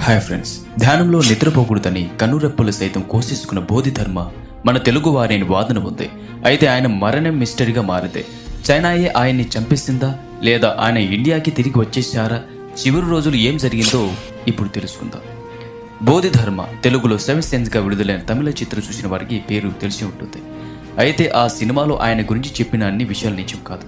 Hi friends ధ్యానంలో నిద్రపోకూడదని కన్నురెప్పలు సైతం కోసేసుకున్న బోధి ధర్మ మన తెలుగు వారిని వాదన ఉంది అయితే ఆయన మరణం మిస్టరీగా మారితే. చైనాయే ఆయన్ని చంపేసిందా? లేదా ఆయన ఇండియాకి తిరిగి వచ్చేసారా చివరి రోజులు ఏం జరిగిందో ఇప్పుడు తెలుసుకుందాం. బోధి ధర్మ తెలుగులో సెవెన్ సెన్స్గా విడుదలైన తమిళ చిత్రం చూసిన వారికి పేరు తెలిసి ఉంటుంది. అయితే ఆ సినిమాలో ఆయన గురించి చెప్పిన అన్ని విషయాలు నిజం కాదు.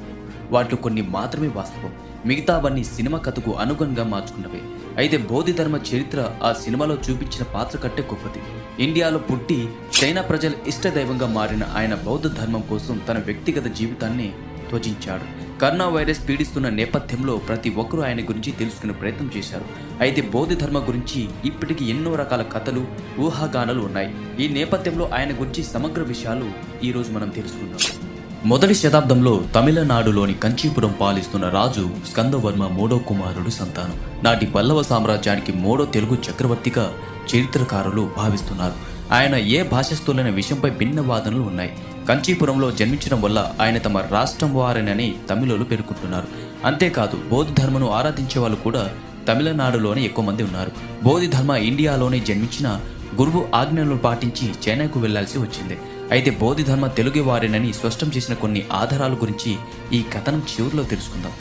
వాటిలో కొన్ని మాత్రమే వాస్తవం. మిగతావన్నీ సినిమా కథకు అనుగుణంగా మార్చుకున్నవే. అయితే బోధిధర్మ చరిత్ర ఆ సినిమాలో చూపించిన పాత్ర కట్టే గొప్పది. ఇండియాలో పుట్టి చైనా ప్రజల ఇష్ట దైవంగా మారిన ఆయన బౌద్ధ ధర్మం కోసం తన వ్యక్తిగత జీవితాన్ని త్వజించాడు. కరోనా వైరస్ పీడిస్తున్న నేపథ్యంలో ప్రతి ఒక్కరూ ఆయన గురించి తెలుసుకునే ప్రయత్నం చేశారు. అయితే బోధి ధర్మ గురించి ఇప్పటికీ ఎన్నో రకాల కథలు ఊహాగానాలు ఉన్నాయి. ఈ నేపథ్యంలో ఆయన గురించి సమగ్ర విషయాలు ఈరోజు మనం తెలుసుకుందాం. మొదటి శతాబ్దంలో తమిళనాడులోని కంచీపురం పాలిస్తున్న రాజు స్కందవర్మ మూడో కుమారుడు సంతానం. నాటి పల్లవ సామ్రాజ్యానికి మూడో తెలుగు చక్రవర్తిగా చరిత్రకారులు భావిస్తున్నారు. ఆయన ఏ భాషస్థులైన విషయంపై భిన్న వాదనలు ఉన్నాయి? కంచీపురంలో జన్మించడం వల్ల ఆయన తమ రాష్ట్రం వారేనని తమిళులు పేర్కొంటున్నారు. అంతేకాదు బౌద్ధ ధర్మను ఆరాధించే వాళ్ళు కూడా తమిళనాడులోనే ఎక్కువ మంది ఉన్నారు. బోధి ధర్మ ఇండియాలోనే జన్మించిన గురువు ఆజ్ఞలను పాటించి చైనాకు వెళ్ళాల్సి వచ్చింది. అయితే బోధిధర్మ తెలుగు వారేనని స్పష్టం చేసిన కొన్ని ఆధారాల గురించి ఈ కథనం చివరిలో తెలుసుకుందాం.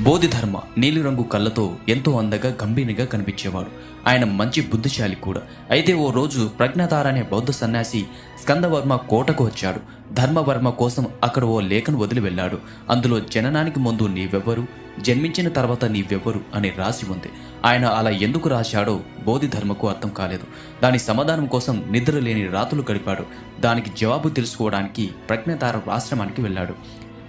బోధిధర్మ నీలిరంగు కళ్ళతో ఎంతో అందంగా గంభీరంగా కనిపించేవాడు. ఆయన మంచి బుద్ధిశాలి కూడా. అయితే ఓ రోజు ప్రజ్ఞాతార అనే బౌద్ధ సన్యాసి స్కందవర్మ కోటకు వచ్చాడు. ధర్మవర్మ కోసం అక్కడ ఓ లేఖను వదిలి వెళ్ళాడు. అందులో జననానికి ముందు నీవెవ్వరు? జన్మించిన తర్వాత నీవెవ్వరు? అని రాసి ఉంది. ఆయన అలా ఎందుకు రాశాడో బోధి ధర్మకు అర్థం కాలేదు. దాని సమాధానం కోసం నిద్ర లేని రాతులు గడిపాడు. దానికి జవాబు తెలుసుకోవడానికి ప్రజ్ఞతార ఆశ్రమానికి వెళ్ళాడు.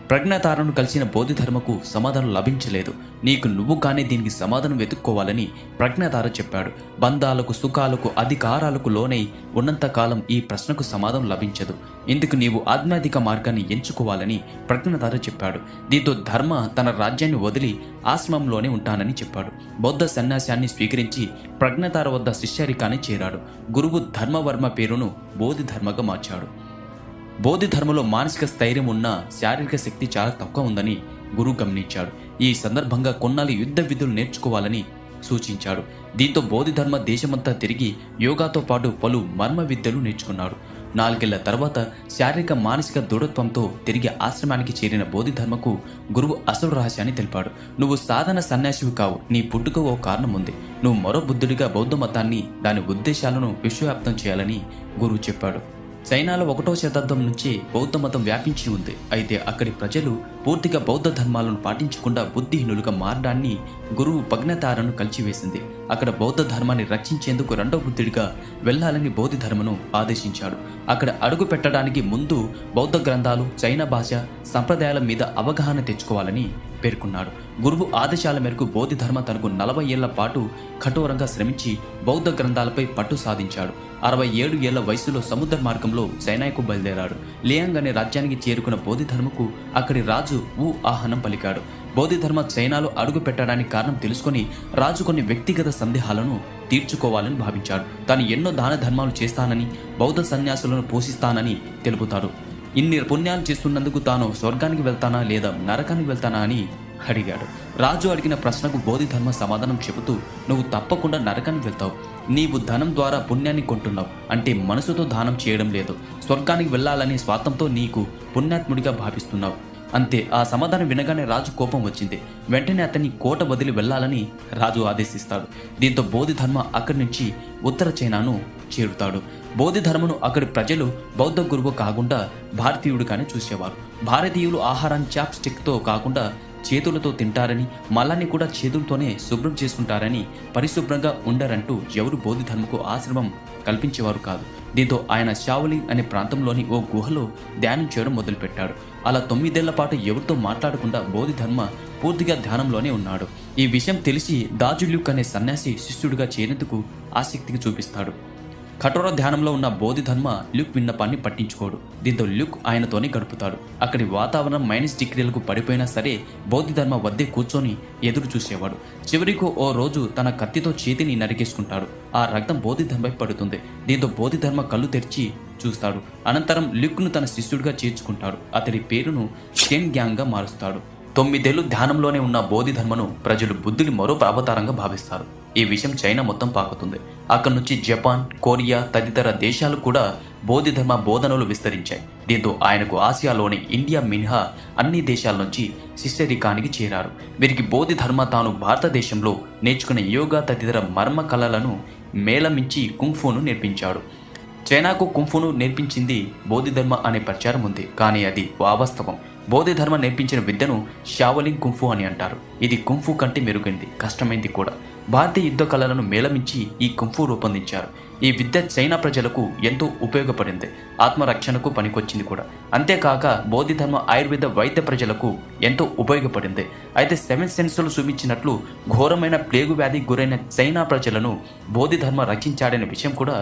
ప్రజ్ఞాతారను కలిసిన బోధిధర్మకు సమాధానం లభించలేదు. నీకు నువ్వు కానీ దీనికి సమాధానం వెతుక్కోవాలని ప్రజ్ఞాతార చెప్పాడు. బంధాలకు సుఖాలకు అధికారాలకు లోనై ఉన్నంతకాలం ఈ ప్రశ్నకు సమాధానం లభించదు. ఇందుకు నీవు ఆధ్యాత్మిక మార్గాన్ని ఎంచుకోవాలని ప్రజ్ఞాతార చెప్పాడు. దీంతో ధర్మ తన రాజ్యాన్ని వదిలి ఆశ్రమంలోనే ఉంటానని చెప్పాడు. బౌద్ధ సన్యాసాన్ని స్వీకరించి ప్రజ్ఞాతార వద్ద శిష్యరికాన్ని చేరాడు. గురువు ధర్మవర్మ పేరును బోధిధర్మగా మార్చాడు. బోధిధర్మంలో మానసిక స్థైర్యం ఉన్న శారీరక శక్తి చాలా తక్కువ ఉందని గురువు గమనించాడు. ఈ సందర్భంగా కొన్నాళ్ళు యుద్ధ విధులు నేర్చుకోవాలని సూచించాడు. దీంతో బోధిధర్మ దేశమంతా తిరిగి యోగాతో పాటు పలు మర్మ విద్యలు నేర్చుకున్నాడు. నాలుగేళ్ళ తర్వాత శారీరక మానసిక దృఢత్వంతో తిరిగి ఆశ్రమానికి చేరిన బోధి ధర్మకు గురువు అసలు రహస్యాన్ని తెలిపాడు. నువ్వు సాధన సన్యాసివి కావు. నీ పుట్టుక ఓ కారణం ఉంది. నువ్వు మరో బుద్ధుడిగా బౌద్ధ మతాన్ని దాని ఉద్దేశాలను విశ్వవ్యాప్తం చేయాలని గురువు చెప్పాడు. చైనాలో ఒకటో శతాబ్దం నుంచి బౌద్ధ మతం వ్యాపించి ఉంది. అయితే అక్కడి ప్రజలు పూర్తిగా బౌద్ధ ధర్మాలను పాటించకుండా బుద్ధిహీనులుగా మారడాన్ని గురువు పగ్నతారను కలిచివేసింది. అక్కడ బౌద్ధ ధర్మాన్ని రక్షించేందుకు రెండో బుద్ధుడిగా వెళ్ళాలని బౌద్ధ ధర్మను ఆదేశించాడు. అక్కడ అడుగు పెట్టడానికి ముందు బౌద్ధ గ్రంథాలు చైనా భాష సంప్రదాయాల మీద అవగాహన తెచ్చుకోవాలని పేర్కొన్నాడు. గురువు ఆదేశాల మేరకు బౌద్ధ ధర్మ తనకు నలభై ఏళ్ళ పాటు కఠోరంగా శ్రమించి బౌద్ధ గ్రంథాలపై పట్టు సాధించాడు. అరవై ఏడు ఏళ్ళ వయసులో సముద్ర మార్గంలో చైనాకు బయలుదేరాడు. లియాంగ్ అనే రాజ్యానికి చేరుకున్న బోధి ధర్మకు అక్కడి రాజు రాజు ఊ ఆహ్వానం పలికాడు. బౌద్ధధర్మ చైనాలో అడుగు పెట్టడానికి కారణం తెలుసుకొని రాజు కొన్ని వ్యక్తిగత సందేహాలను తీర్చుకోవాలని భావించాడు. తాను ఎన్నో దాన ధర్మాలు చేస్తానని బౌద్ధ సన్యాసులను పోషిస్తానని తెలుపుతాడు. ఇన్ని పుణ్యాలు చేస్తున్నందుకు తాను స్వర్గానికి వెళ్తానా లేదా నరకానికి వెళ్తానా అని అడిగాడు. రాజు అడిగిన ప్రశ్నకు బోధిధర్మ సమాధానం చెబుతూ నువ్వు తప్పకుండా నరకానికి వెళ్తావు. నీవు ధనం ద్వారా పుణ్యాన్ని కొంటున్నావు. అంటే మనసుతో దానం చేయడం లేదు. స్వర్గానికి వెళ్ళాలనే స్వార్థంతో నీకు పుణ్యాత్ముడిగా భావిస్తున్నావు. అంతే ఆ సమాధానం వినగానే రాజు కోపం వచ్చింది. వెంటనే అతన్ని కోట వదిలి వెళ్ళాలని రాజు ఆదేశిస్తాడు. దీంతో బోధి ధర్మ అక్కడి నుంచి ఉత్తర చైనాను చేరుతాడు. బోధి ధర్మను అక్కడి ప్రజలు బౌద్ధ గురువు కాకుండా భారతీయుడుగానే చూసేవారు. భారతీయులు ఆహారాన్ని చాప్ స్టిక్తో కాకుండా చేతులతో తింటారని మలాన్ని కూడా చేతులతోనే శుభ్రం చేసుకుంటారని పరిశుభ్రంగా ఉండరంటూ ఎవరు బోధిధర్మకు ఆశ్రమం కల్పించేవారు కాదు. దీంతో ఆయన షావలి అనే ప్రాంతంలోని ఓ గుహలో ధ్యానం చేయడం మొదలుపెట్టాడు. అలా తొమ్మిదేళ్ళ పాటు ఎవరితో మాట్లాడకుండా బోధిధర్మ పూర్తిగా ధ్యానంలోనే ఉన్నాడు. ఈ విషయం తెలిసి దాజుల్యుక్ అనే సన్యాసి శిష్యుడిగా చేరేందుకు ఆసక్తిని చూపిస్తాడు. కఠోర ధ్యానంలో ఉన్న బోధి ధర్మ ల్యూక్ విన్నపాన్ని పట్టించుకోడు. దీంతో ల్యూక్ ఆయనతోనే గడుపుతాడు. అక్కడి వాతావరణం మైనస్ డిగ్రీలకు పడిపోయినా సరే బోధి ధర్మ వద్దే కూర్చొని ఎదురు చూసేవాడు. చివరికి ఓ రోజు తన కత్తితో చేతిని నరికేసుకుంటాడు. ఆ రక్తం బోధిధర్మపై పడుతుంది. దీంతో బోధిధర్మ కళ్ళు తెరిచి చూస్తాడు. అనంతరం ల్యూక్ను తన శిష్యుడిగా చేర్చుకుంటాడు. అతడి పేరును షెన్ గ్యాంగ్గా మారుస్తాడు. తొమ్మిదేళ్ళు ధ్యానంలోనే ఉన్న బోధిధర్మను ప్రజలు బుద్ధుని మరో అవతారంగా భావిస్తారు. ఈ విషయం చైనా మొత్తం పాకుతుంది. అక్కడి నుంచి జపాన్ కొరియా తదితర దేశాలు కూడా బోధిధర్మ బోధనలు విస్తరించాయి. దీంతో ఆయనకు ఆసియాలోని ఇండియా మినహా అన్ని దేశాల నుంచి శిష్యరికానికి చేరారు. వీరికి బోధి ధర్మ తాను భారతదేశంలో నేర్చుకున్న యోగా తదితర మర్మ కళలను మేళమించి కుంఫును నేర్పించాడు. చైనాకు కుంఫును నేర్పించింది బోధిధర్మ అనే ప్రచారం ఉంది. కానీ అది వాస్తవం. బోధిధర్మ నేర్పించిన విద్యను షావలింగ్ కుంఫు అని అంటారు. ఇది కుంఫు కంటే మెరుగైంది. కష్టమైంది కూడా. భారతీయ యుద్ధ కళలను మేళమించి ఈ కుంఫు రూపొందించారు. ఈ విద్య చైనా ప్రజలకు ఎంతో ఉపయోగపడింది. ఆత్మరక్షణకు పనికొచ్చింది కూడా. అంతేకాక బోధిధర్మ ఆయుర్వేద వైద్య ప్రజలకు ఎంతో ఉపయోగపడింది. అయితే సెవెన్ సెన్సులు చూపించినట్లు ఘోరమైన ప్లేగు వ్యాధి గురైన చైనా ప్రజలను బోధిధర్మ రక్షించాడనే విషయం కూడా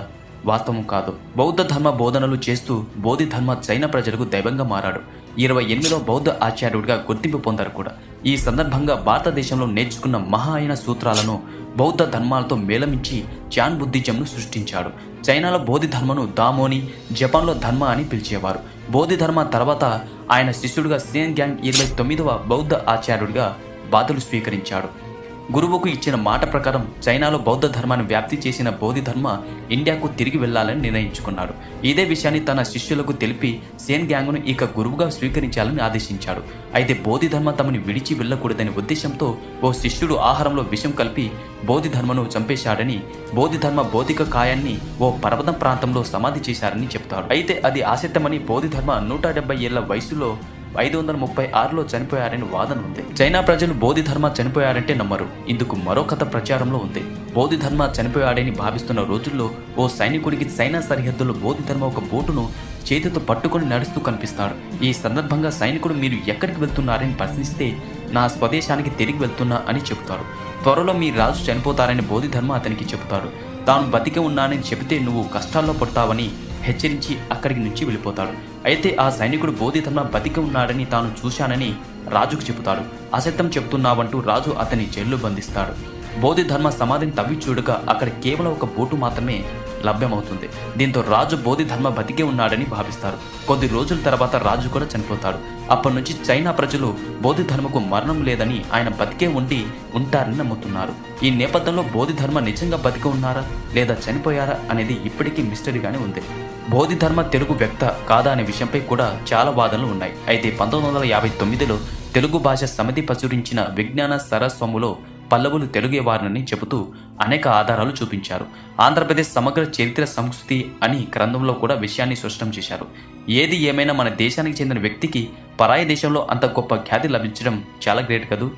వాస్తవం కాదు. బౌద్ధ ధర్మ బోధనలు చేస్తూ బోధి ధర్మ చైనా ప్రజలకు దైవంగా మారాడు. ఇరవై ఎనిమిదో బౌద్ధ ఆచార్యుడిగా గుర్తింపు పొందారు కూడా. ఈ సందర్భంగా భారతదేశంలో నేర్చుకున్న మహాయన సూత్రాలను బౌద్ధ ధర్మాలతో మేళమించి చాన్ బుద్ధిజంను సృష్టించాడు. చైనాలో బోధి ధర్మను దామోని జపాన్లో ధర్మ అని పిలిచేవారు. బోధి ధర్మ తర్వాత ఆయన శిష్యుడిగా సేన్ గ్యాంగ్ ఇరవై తొమ్మిదవ బౌద్ధ ఆచార్యుడిగా బాధలు స్వీకరించాడు. గురువుకు ఇచ్చిన మాట ప్రకారం చైనాలో బౌద్ధ ధర్మాన్ని వ్యాప్తి చేసిన బోధి ధర్మ ఇండియాకు తిరిగి వెళ్ళాలని నిర్ణయించుకున్నాడు. ఇదే విషయాన్ని తన శిష్యులకు తెలిపి సేన్ గ్యాంగ్ను ఇక గురువుగా స్వీకరించాలని ఆదేశించాడు. అయితే బోధి ధర్మ తమని విడిచి వెళ్ళకూడదనే ఉద్దేశంతో ఓ శిష్యుడు ఆహారంలో విషం కలిపి బోధి ధర్మను చంపేశాడని బోధి ధర్మ భౌతిక కాయాన్ని ఓ పర్వతం ప్రాంతంలో సమాధి చేశారని చెప్తాడు అయితే అది ఆసక్తమని బోధి ధర్మ నూట డెబ్బై ఏళ్ళ వయసులో ఐదు వందల ముప్పై ఆరులో చనిపోయారని వాదన ఉంది. చైనా ప్రజలు బోధి ధర్మ చనిపోయారంటే నమ్మరు. ఇందుకు మరో కథ ప్రచారంలో ఉంది. బోధి ధర్మ చనిపోయాడని భావిస్తున్న రోజుల్లో ఓ సైనికుడికి చైనా సరిహద్దులో బోధి ధర్మ ఒక బోటును చేతితో పట్టుకొని నడుస్తూ కనిపిస్తాడు. ఈ సందర్భంగా సైనికుడు మీరు ఎక్కడికి వెళ్తున్నారని ప్రశ్నిస్తే నా స్వదేశానికి తిరిగి వెళ్తున్నా అని చెబుతాడు. త్వరలో మీ రాజు చనిపోతారని బోధి ధర్మ అతనికి చెబుతాడు. తాను బతికి ఉన్నానని చెబితే నువ్వు కష్టాల్లో పడతావని హెచ్చరించి అక్కడికి నుంచి వెళ్ళిపోతాడు. అయితే ఆ సైనికుడు బోధిధర్మ బతికి ఉన్నాడని తాను చూశానని రాజుకు చెబుతాడు. అసత్యం చెబుతున్నావంటూ రాజు అతని జైల్లో బంధిస్తాడు. బోధిధర్మ సమాధిని తవ్వి చూడగా అక్కడ కేవలం ఒక బోటు మాత్రమే లభ్యమవుతుంది. దీంతో రాజు బోధిధర్మ బతికే ఉన్నాడని భావిస్తారు. కొద్ది రోజుల తర్వాత రాజు కూడా చనిపోతాడు. అప్పటి నుంచి చైనా ప్రజలు బోధిధర్మకు మరణం లేదని ఆయన బతికే ఉండి ఉంటారని నమ్ముతున్నారు. ఈ నేపథ్యంలో బోధిధర్మ నిజంగా బతికి ఉన్నారా? లేదా చనిపోయారా? అనేది ఇప్పటికీ మిస్టరీగానే ఉంది. బోధిధర్మ తెలుగు వ్యక్త కాదా అనే విషయంపై కూడా చాలా వాదనలు ఉన్నాయి. అయితే పంతొమ్మిది వందల యాభై తొమ్మిదిలో తెలుగు భాష సమితి ప్రచురించిన విజ్ఞాన సరస్వములో పల్లవులు తెలుగేవారని చెబుతూ అనేక ఆధారాలు చూపించారు. ఆంధ్రప్రదేశ్ సమగ్ర చరిత్ర సంస్కృతి అని గ్రంథంలో కూడా విషయాన్ని స్పష్టం చేశారు. ఏది ఏమైనా మన దేశానికి చెందిన వ్యక్తికి పరాయి దేశంలో అంత గొప్ప ఖ్యాతి లభించడం చాలా గ్రేట్ కదూ?